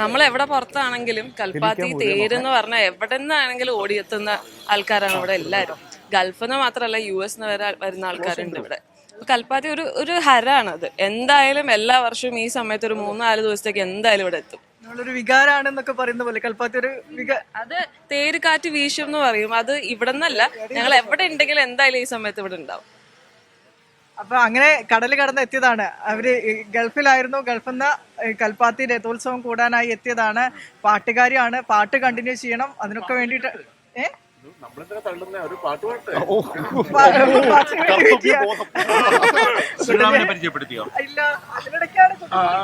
നമ്മൾ എവിടെ പുറത്താണെങ്കിലും കൽപ്പാത്തി തേരെന്ന് പറഞ്ഞാൽ എവിടെ നിന്നാണെങ്കിലും ഓടിയെത്തുന്ന ആൾക്കാരാണ് ഇവിടെ എല്ലാവരും. ഗൾഫിൽ നിന്ന് മാത്രമല്ല യു എസ് നിന്ന് വരെ വരുന്ന ആൾക്കാരുണ്ട് ഇവിടെ. കൽപ്പാത്തി ഒരു ഒരു അത്. എന്തായാലും എല്ലാ വർഷവും ഈ സമയത്ത് ഒരു മൂന്ന് നാല് ദിവസത്തേക്ക് എന്തായാലും ഇവിടെ എത്തും. നമ്മളൊരു വികാരാണെന്നൊക്കെ പറയുന്ന പോലെ കൽപ്പാത്തി ഒരു അത് തേര് കാറ്റ് വീശും എന്ന് പറയും. അത് ഇവിടെ നിന്നല്ല ഞങ്ങൾ എവിടെ ഉണ്ടെങ്കിലും എന്തായാലും ഈ സമയത്ത് ഇവിടെ ഉണ്ടാവും. അപ്പൊ അങ്ങനെ കടൽ കടന്ന് എത്തിയതാണ്. അവർ ഗൾഫിലായിരുന്നു. ഗൾഫിൽ നിന്ന് കൽപ്പാത്തി രഥോത്സവം കൂടാനായി എത്തിയതാണ്. പാട്ടുകാരിയാണ്. പാട്ട് കണ്ടിന്യൂ ചെയ്യണം. അതിനൊക്കെ വേണ്ടിയിട്ട്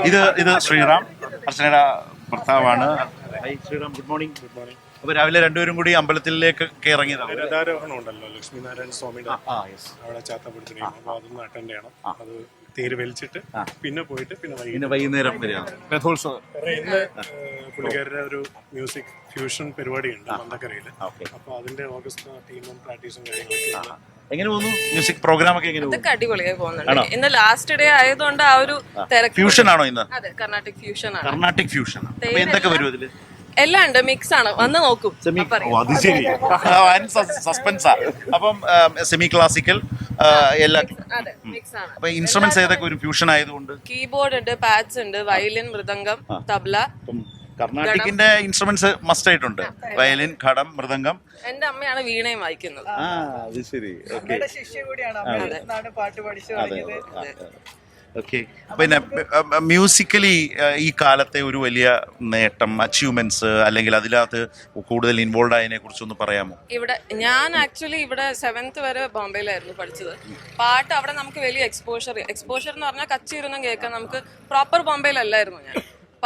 ഇത് ഇത് ശ്രീറാം. അർച്ചനയുടെ ഭർത്താവാണ്. Hi Sriram. Good morning good morning അപ്പൊ രാവിലെ രണ്ടുപേരും കൂടി അമ്പലത്തിലേക്ക് ഇറങ്ങിയതാണ്. രഥാരോഹണം ഉണ്ടല്ലോ ലക്ഷ്മീനാരായണ സ്വാമിയുടെ ആ യെസ് അവിടെ ചാത്തപ്പെടുത്തിന് അപ്പൊ അതൊന്ന് അറ്റൻഡ് ചെയ്യണം അത് തേര് വലിച്ചിട്ട് പിന്നെ പോയിട്ട് പിന്നെ പിന്നെ വൈകുന്നേരം രഥോത്സവം. ഇന്ന് പുള്ളിക്കാരുടെ ഒരു മ്യൂസിക് ഫ്യൂഷൻ പരിപാടിയുണ്ട് മന്ദക്കരയിൽ ഓക്കെ. അപ്പൊ അതിന്റെ ഓഗസ്റ്റ് ടീമും പ്രാക്ടീസും കാര്യങ്ങളൊക്കെ എങ്ങനെ പോകുന്നു? മ്യൂസിക് പ്രോഗ്രാം ഒക്കെ എങ്ങനെ ഇതൊക്കെ അടിപൊളിയായി പോകുന്നുണ്ട്. ഇന്ന് ലാസ്റ്റ് ഡേ ആയതുകൊണ്ട് ആ ഒരു ഫ്യൂഷൻ ആണോ ഇന്ന്? അതെ കർണാട്ടിക് ഫ്യൂഷൻ ആണ്. കർണാട്ടിക് ഫ്യൂഷൻ എന്തൊക്കെ വരും അതിൽ? എല്ലാം ഉണ്ട് മിക്സ് ആണ്. വന്ന് നോക്കും. അറിയാം. ഓ, അത് ശരി. സസ്പെൻസാ അപ്പം സെമി ക്ലാസിക്കൽ എല്ലാ അതെ മിക്സ് ആണ്. അപ്പൊ ഇൻസ്ട്രുമെന്റ്സ് ഏതൊക്കെ? ഒരു ഫ്യൂഷൻ ആയതുകൊണ്ട്. കീബോർഡ് ഉണ്ട് പാഡ്സ് ഉണ്ട് വയലിൻ മൃദംഗം തബ്ല. ഇപ്പം കർണാട്ടിക്കിന്റെ ഇൻസ്ട്രുമെന്റ്സ് മസ്റ്റ് ആയിട്ടുണ്ട്. വയലിൻ ഘടം മൃദംഗം. എന്റെ അമ്മയാണ് വീണയും വായിക്കുന്നത്. ആ അത് ശരി. ഓക്കെ ശിഷ്യ കൂടിയാണ് അമ്മയുടെ അടുത്താണ് പാട്ട് പഠിച്ചു തുടങ്ങിയത് ഓക്കെ പിന്നെ മ്യൂസിക്കലി ഈ കാലത്തെ ഒരു വലിയ നേട്ടം അച്ചീവ്മെന്റ്സ് അല്ലെങ്കിൽ അതിനകത്ത് കൂടുതൽ ഇൻവോൾവ് ആയതിനെ കുറിച്ചൊന്ന് പറയാമോ? ഇവിടെ ഞാൻ ആക്ച്വലി ഇവിടെ സെവൻത്ത് വരെ ബോംബെയിലായിരുന്നു പഠിച്ചത്. പാട്ട് അവിടെ നമുക്ക് വലിയ എക്സ്പോഷർ എക്സ്പോഷർ എന്ന് പറഞ്ഞാൽ കച്ചിരുന്നും കേൾക്കാൻ നമുക്ക് പ്രോപ്പർ ബോംബെയിലല്ലായിരുന്നു ഞാൻ.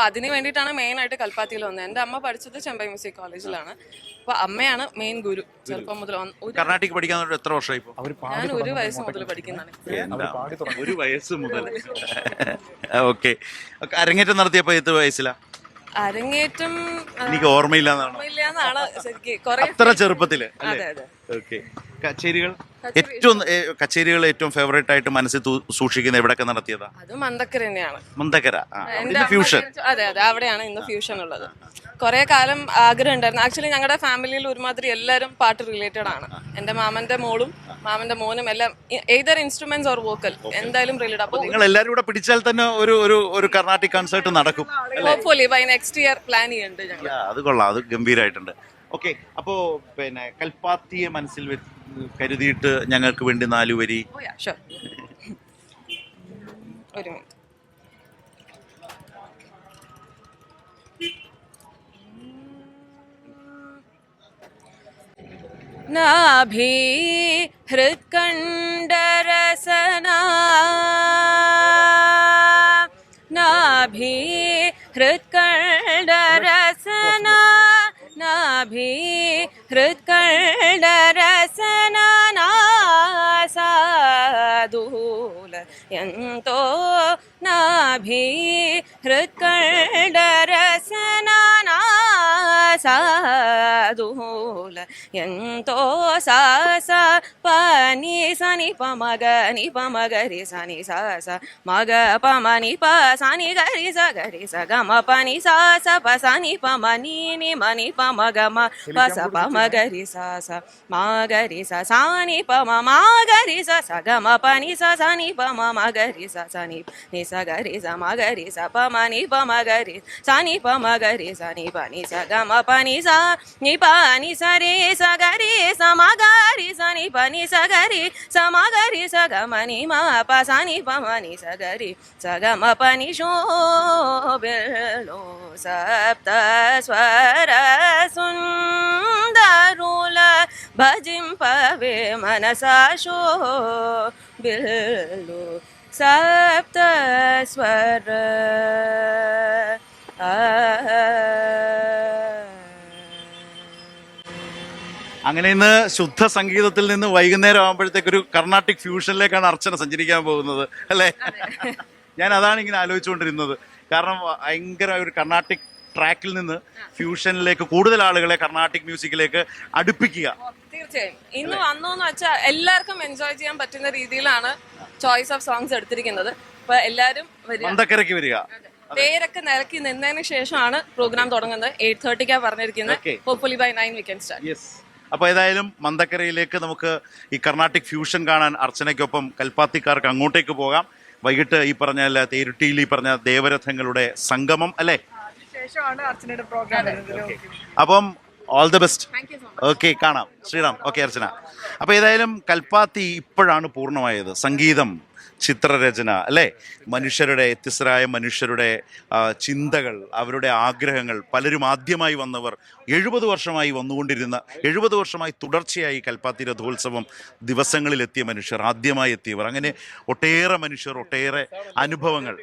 അപ്പൊ അതിന് വേണ്ടിയിട്ടാണ് മെയിനായിട്ട് കൽപ്പാത്തിയിൽ വന്നത്. എന്റെ അമ്മ പഠിച്ചത് ചെമ്പൈ മ്യൂസിക് കോളേജിലാണ്. അപ്പൊ അമ്മയാണ് മെയിൻ ഗുരു ചെറുപ്പം മുതൽ കർണാട്ടിക് പഠിക്കാൻ എത്ര വർഷമായി ഞാൻ ഒരു വയസ്സ് മുതൽ പഠിക്കുന്നതാണ്. ഒരു വയസ്സ് മുതൽ. ഓക്കെ. അരങ്ങേറ്റം നടത്തിയപ്പോൾ എത്ര വയസ്സിലാ? അരങ്ങേറ്റം എനിക്ക് ഓർമ്മയില്ലാന്നാണോ? ഓർമ്മയില്ലാന്നാണ് ശരിക്കും കുറെ അത്ര ചെറുപ്പത്തിൽ അതെ അതെ. ഓക്കെ. കച്ചേരികൾ? ഏറ്റവും കച്ചേരികൾ ഏറ്റവും ഫേവറേറ്റ് ആയിട്ട് മനസ്സിൽ സൂക്ഷിക്കുന്ന എവിടെയൊക്കെ നടത്തിയതാ? അത് മന്ദക്കര തന്നെയാണ്. മന്ദക്കര ഫ്യൂഷൻ അതെ അതെ അവിടെയാണ് ഇന്ന് ഫ്യൂഷൻ ഉള്ളത്. കുറെ കാലം ആഗ്രഹം ഉണ്ടായിരുന്നു. ആക്ച്വലി ഞങ്ങളുടെ ഫാമിലിയിൽ ഒരുമാതിരി എല്ലാവരും പാട്ട് റിലേറ്റഡ് ആണ്. എന്റെ മാമന്റെ മോളും മാമന്റെ മോനും എല്ലാം ഏതർ ഇൻസ്ട്രുമെന്റ്സ് ഓർ വോക്കൽ എന്തായാലും റിലേറ്റഡ് അപ്പോൾ നിങ്ങൾ എല്ലാവരും കൂടെ പിടിച്ചാൽ തന്നെ ഒരു ഒരു ഒരു കർണാട്ടിക് കൺസേർട്ട് നടക്കും hopefully by next year plan ചെയ്യുന്നുണ്ട് ഞങ്ങൾ അത് കൊള്ളാം. അത് ഗംഭീരമായിട്ടുണ്ട് ഓക്കെ അപ്പോ പിന്നെ കൽപ്പാത്തിയെ മനസ്സിൽ കരുതിയിട്ട് ഞങ്ങൾക്ക് വേണ്ടി നാലു വരി. ഓ യാ ഒരു മിനിറ്റ്. നാഭി ഹൃത്കണ്ഡരസനാ നാഭി ഹൃത്കണ്ഡരസനാ भी हृत्कण्ड साधूलयन्तो नाभि हृत्कण्ड హృత్కండరసనాసాదూల ఎంతో సాస పని సని పమగ ని పమగరి సని సాస మగ పమని ప సని గరి స గరి స గమ పని సాస ప సని పమ ని మని పమ గమ ప స పమ గరి సాస మా గరి స సాని పమ మా గరి స స గమ పని స సని పమ మ గరి స సని ని స గరి స మ గరి స పమ ని పమ గరి సని పమ గరి స ని పని స గమ పని సా ని పని సరే సగరి సమగరి సని పని సగరి సమగరి సగమని మా పసని పమని సగరి సగమ పని శోభిలో సప్త స్వర సుందరుల భజింపవే మనసా శో బిల్లు సప్త స్వర ఆ അങ്ങനെ ഇന്ന് ശുദ്ധ സംഗീതത്തിൽ നിന്ന് വൈകുന്നേരം ആകുമ്പോഴത്തേക്ക് ഒരു കർണാട്ടിക് ഫ്യൂഷനിലേക്കാണ് അർച്ചന സഞ്ചരിക്കാൻ പോകുന്നത് അല്ലേ? ഞാൻ അതാണ് ഇങ്ങനെ ആലോചിച്ചുകൊണ്ടിരുന്നത്. കാരണം ഭയങ്കര ഒരു കർണാട്ടിക് ട്രാക്കിൽ നിന്ന് ഫ്യൂഷനിലേക്ക് കൂടുതൽ ആളുകളെ കർണാട്ടിക് മ്യൂസിക്കിലേക്ക് അടുപ്പിക്കുക. തീർച്ചയായും. ഇന്ന് വന്നോന്ന് വെച്ചാൽ എല്ലാവർക്കും എൻജോയ് ചെയ്യാൻ പറ്റുന്ന രീതിയിലാണ് ചോയ്സ് ഓഫ് സോങ്സ് എടുത്തിരിക്കുന്നത്. അപ്പൊ എല്ലാരും വരിക. മന്ദക്കരയ്ക്ക് വരിക. പേരൊക്കെ നിരക്കി നിന്നതിന് ശേഷമാണ് പ്രോഗ്രാം തുടങ്ങുന്നത്. എയ്റ്റ് തേർട്ടിക്കാണ് പറഞ്ഞിരിക്കുന്നത്. Hopefully by nine we can start അപ്പോൾ ഏതായാലും മന്ദക്കരയിലേക്ക് നമുക്ക് ഈ കർണാട്ടിക് ഫ്യൂഷൻ കാണാൻ അർച്ചനയ്ക്കൊപ്പം കൽപ്പാത്തിക്കാർക്ക് അങ്ങോട്ടേക്ക് പോകാം. വൈകിട്ട് ഈ പറഞ്ഞ അല്ല, തേരുട്ടിയിൽ ഈ പറഞ്ഞ ദേവരഥങ്ങളുടെ സംഗമം അല്ലേ? അപ്പം ഓൾ ദ ബെസ്റ്റ് ഓക്കെ കാണാം. ശ്രീറാം. ഓക്കെ അർച്ചന. അപ്പോൾ ഏതായാലും കൽപ്പാത്തി ഇപ്പോഴാണ് പൂർണമായത്. സംഗീതം ചിത്രരചന അല്ലേ? മനുഷ്യരുടെ വ്യത്യസ്തരായ മനുഷ്യരുടെ ചിന്തകൾ അവരുടെ ആഗ്രഹങ്ങൾ പലരും ആദ്യമായി വന്നവർ എഴുപത് വർഷമായി വന്നുകൊണ്ടിരുന്ന എഴുപത് വർഷമായി തുടർച്ചയായി കൽപ്പാത്തി രഥോത്സവം ദിവസങ്ങളിലെത്തിയ മനുഷ്യർ ആദ്യമായി എത്തിയവർ അങ്ങനെ ഒട്ടേറെ മനുഷ്യർ ഒട്ടേറെ അനുഭവങ്ങൾ.